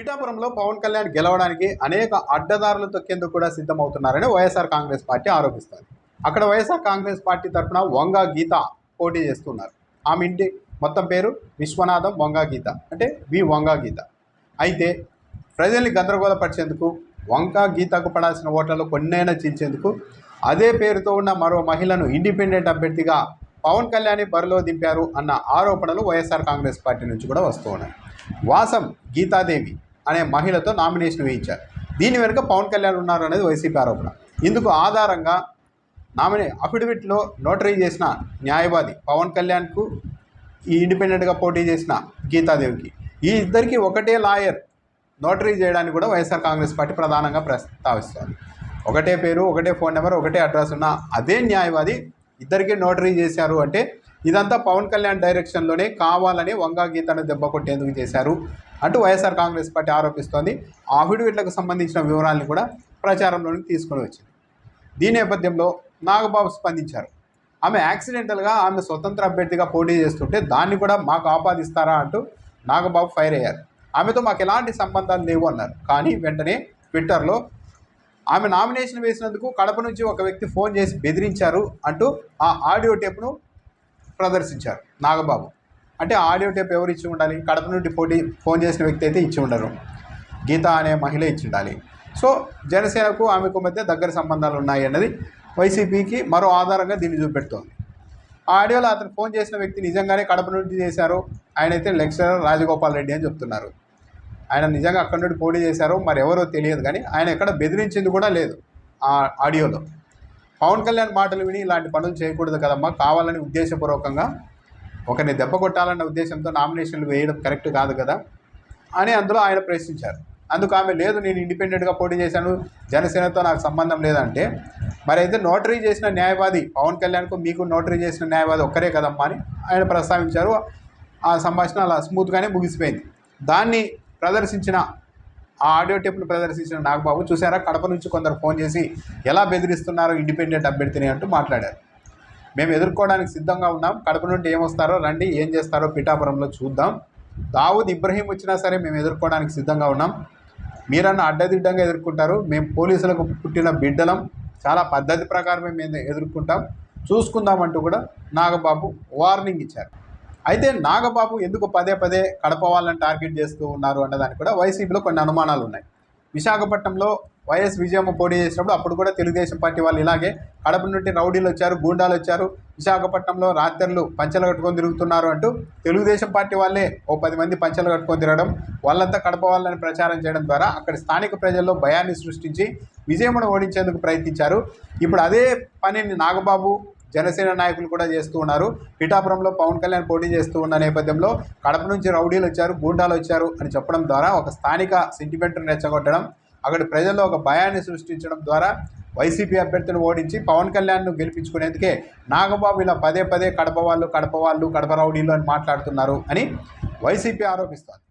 పిఠాపురంలో పవన్ కళ్యాణ్ గెలవడానికి అనేక అడ్డదారులు తొక్కేందుకు కూడా సిద్ధమవుతున్నారని వైఎస్ఆర్ కాంగ్రెస్ పార్టీ ఆరోపిస్తారు అక్కడ వైఎస్ఆర్ కాంగ్రెస్ పార్టీ తరఫున వంగా గీత పోటీ చేస్తున్నారు. ఆమె ఇంటి మొత్తం పేరు విశ్వనాథం వంగా గీత అంటే వి వంగా గీత. అయితే ప్రజల్ని గందరగోళపరిచేందుకు వంకా గీతకు పడాల్సిన ఓట్లలో కొన్నైనా చీల్చేందుకు అదే పేరుతో ఉన్న మరో మహిళను ఇండిపెండెంట్ అభ్యర్థిగా పవన్ కళ్యాణ్ బరిలో దింపారు అన్న ఆరోపణలు వైఎస్ఆర్ కాంగ్రెస్ పార్టీ నుంచి కూడా వస్తూ ఉన్నాయి. వాసం గీతాదేవి అనే మహిళతో నామినేషన్ వేయించారు. దీని వెనుక పవన్ కళ్యాణ్ ఉన్నారు అనేది వైసీపీ ఆరోపణ. ఇందుకు ఆధారంగా నామినే అఫిడవిట్లో నోటరీ చేసిన న్యాయవాది పవన్ కళ్యాణ్కు ఈ ఇండిపెండెంట్గా పోటీ చేసిన గీతాదేవికి. ఈ ఇద్దరికి ఒకటే లాయర్ నోటరీ చేయడానికి కూడా వైఎస్ఆర్ కాంగ్రెస్ పార్టీ ప్రధానంగా ప్రస్తావిస్తారు ఒకటే పేరు ఒకటే ఫోన్ నెంబర్ ఒకటే అడ్రస్ ఉన్న అదే న్యాయవాది ఇద్దరికీ నోటరీ చేశారు అంటే ఇదంతా పవన్ కళ్యాణ్ డైరెక్షన్లోనే కావాలని వంగా గీతను దెబ్బ కొట్టేందుకు చేశారు. అంటూ వైఎస్ఆర్ కాంగ్రెస్ పార్టీ ఆరోపిస్తోంది. ఆ అఫిడవిట్లకు సంబంధించిన వివరాలను కూడా ప్రచారంలోనికి తీసుకొని వచ్చింది. దీని నేపథ్యంలో నాగబాబు స్పందించారు. ఆమె యాక్సిడెంటల్గా ఆమె స్వతంత్ర అభ్యర్థిగా పోటీ చేస్తుంటే దాన్ని కూడా మాకు ఆపాదిస్తారా అంటూ నాగబాబు ఫైర్ అయ్యారు. ఆమెతో మాకు ఎలాంటి సంబంధాలు లేవు అన్నారు. కానీ వెంటనే ట్విట్టర్లో ఆమె నామినేషన్ వేసినందుకు కడప నుంచి ఒక వ్యక్తి ఫోన్ చేసి బెదిరించారు అంటూ ఆ ఆడియో టేప్ను ప్రదర్శించారు. నాగబాబు. అంటే ఆడియో టేప్ ఎవరు ఇచ్చి ఉండాలి? కడప నుండి పోటీ ఫోన్ చేసిన వ్యక్తి అయితే ఇచ్చి ఉండరు. గీత అనే మహిళ ఇచ్చి ఉండాలి. సో జనసేనకు ఆమెకు మధ్య దగ్గర సంబంధాలు ఉన్నాయి అన్నది వైసీపీకి మరో ఆధారంగా దీన్ని చూపెడుతోంది. ఆ ఆడియోలో అతను ఫోన్ చేసిన వ్యక్తి నిజంగానే కడప నుండి చేశారు? ఆయన అయితే లెక్చరర్ రాజగోపాల్ రెడ్డి అని చెప్తున్నారు. ఆయన నిజంగా అక్కడి నుండి పోటీ చేశారో మరి ఎవరో తెలియదు కానీ ఆయన ఎక్కడ బెదిరించింది కూడా లేదు ఆ ఆడియోలో. పవన్ కళ్యాణ్ మాటలు విని ఇలాంటి పనులు చేయకూడదు కదమ్మా. కావాలని ఉద్దేశపూర్వకంగా ఒకరిని దెబ్బ కొట్టాలన్న ఉద్దేశంతో నామినేషన్లు వేయడం కరెక్ట్ కాదు కదా అని అందులో ఆయన ప్రశ్నించారు. అందుకు ఆమె లేదు నేను ఇండిపెండెంట్గా పోటీ చేశాను. జనసేనతో నాకు సంబంధం లేదంటే మరి అయితే నోటరీ చేసిన న్యాయవాది పవన్ కళ్యాణ్కు మీకు నోటరీ చేసిన న్యాయవాది ఒక్కరే కదమ్మా అని ఆయన ప్రస్తావించారు. ఆ సంభాషణ అలా స్మూత్గానే ముగిసిపోయింది. దాన్ని ప్రదర్శించిన ఆ ఆడియో టెప్లు ప్రదర్శించిన నాగబాబు చూసారా కడప నుంచి కొందరు ఫోన్ చేసి ఎలా బెదిరిస్తున్నారో? ఇండిపెండెంట్ అభ్యర్థిని అంటూ మాట్లాడారు. మేము ఎదుర్కోవడానికి సిద్ధంగా ఉన్నాం. కడప నుండి ఏమొస్తారో రండి ఏం చేస్తారో పిఠాపురంలో చూద్దాం. దావుద్ ఇబ్రహీం వచ్చినా సరే మేము ఎదుర్కోవడానికి సిద్ధంగా ఉన్నాం. మీరన్న అడ్డదిడ్డంగా ఎదుర్కొంటారు. మేము పోలీసులకు పుట్టిన బిడ్డలం. చాలా పద్ధతి ప్రకారమే మేము ఎదుర్కొంటాం. చూసుకుందాం అంటూ కూడా నాగబాబు వార్నింగ్ ఇచ్చారు. అయితే నాగబాబు ఎందుకు పదే పదే కడప వాళ్ళని టార్గెట్ చేస్తూ ఉన్నారు అన్నదానికి కూడా వైసీపీలో కొన్ని అనుమానాలు ఉన్నాయి. విశాఖపట్నంలో వైఎస్ విజయమ్మ పోటీ చేసినప్పుడు అప్పుడు కూడా తెలుగుదేశం పార్టీ వాళ్ళు ఇలాగే కడప నుండి రౌడీలు వచ్చారు గూండాలు వచ్చారు విశాఖపట్నంలో రాత్రులు పంచలు కట్టుకొని తిరుగుతున్నారు అంటూ తెలుగుదేశం పార్టీ వాళ్ళే ఓ పది మంది పంచలు కట్టుకొని తిరగడం వాళ్ళంతా కడప వాళ్ళని ప్రచారం చేయడం ద్వారా అక్కడ స్థానిక ప్రజల్లో భయాన్ని సృష్టించి విజయమ్మను ఓడించేందుకు ప్రయత్నించారు. ఇప్పుడు అదే పనిని నాగబాబు జనసేన నాయకులు కూడా చేస్తూ ఉన్నారు. పిఠాపురంలో పవన్ కళ్యాణ్ పోటీ చేస్తూ ఉన్న నేపథ్యంలో కడప నుంచి రౌడీలు వచ్చారు గూండాలు వచ్చారు అని చెప్పడం ద్వారా ఒక స్థానిక సెంటిమెంట్ను రెచ్చగొట్టడం అక్కడ ప్రజల్లో ఒక భయాన్ని సృష్టించడం ద్వారా వైసీపీ అభ్యర్థిని ఓడించి పవన్ కళ్యాణ్ను గెలిపించుకునేందుకే నాగబాబు ఇలా పదే పదే కడప వాళ్ళు కడప వాళ్ళు కడప రౌడీలు అని మాట్లాడుతున్నారు అని వైసీపీ ఆరోపిస్తోంది.